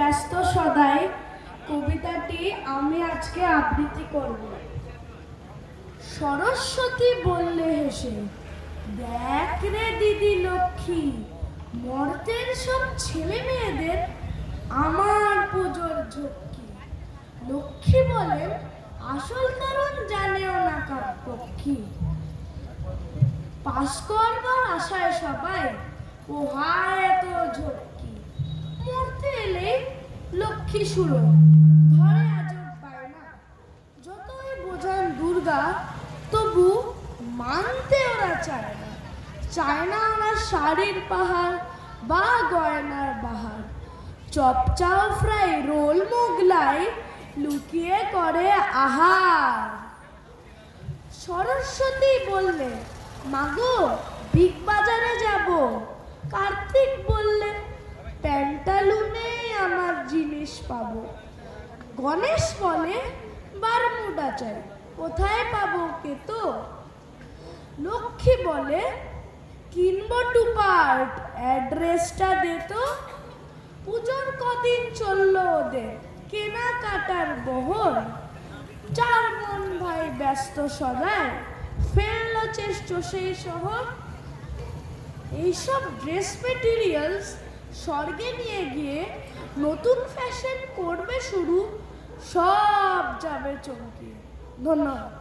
ব্যস্ত সদাই কবিতাটি আমি আজকে আবৃত্তি করব। সরস্বতী বললে হেসে, দেখ রে দিদি লক্ষ্মী, মর্তের সব ছেলে মেয়েদের আমার পুজোর ঝক্কি। লক্ষ্মী বলেন, আসল কারণ জানেও না কাকপক্ষী পাস করবার আশায় সবাই পোহায় এত লক্ষ্মী সুর ধরে আজব পায় না। যতই বোঝান দুর্গা, তবু মানতে ওরা চায় না। চায় না ওরা শাড়ির পাহাড় বা গয়নার বাহার। চপচাও ফ্রাই রোল মোগলাই লুকিয়ে করে আহার। সরস্বতী বললে, মাগো, বিগ বাজারে যাব। জিনিস পাবো। গণেশ বলে বারমুডা চাই। কোথায় পাবো কে তো? লক্ষ্মী বলে, কিনবো টু পার্ট অ্যাড্রেসটা দে তো। পুজোর কদিন চলল ওদের কেনাকাটার বহর। চার মন ভাই ব্যস্ত সদায় ফেলল চেষ্ট সেই শহর। এইসব ড্রেস মেটেরিয়ালস স্বর্গে নিয়ে গিয়ে নতুন ফ্যাশন করবে শুরু সব যাবে চমকিয়ে। ধন্যবাদ।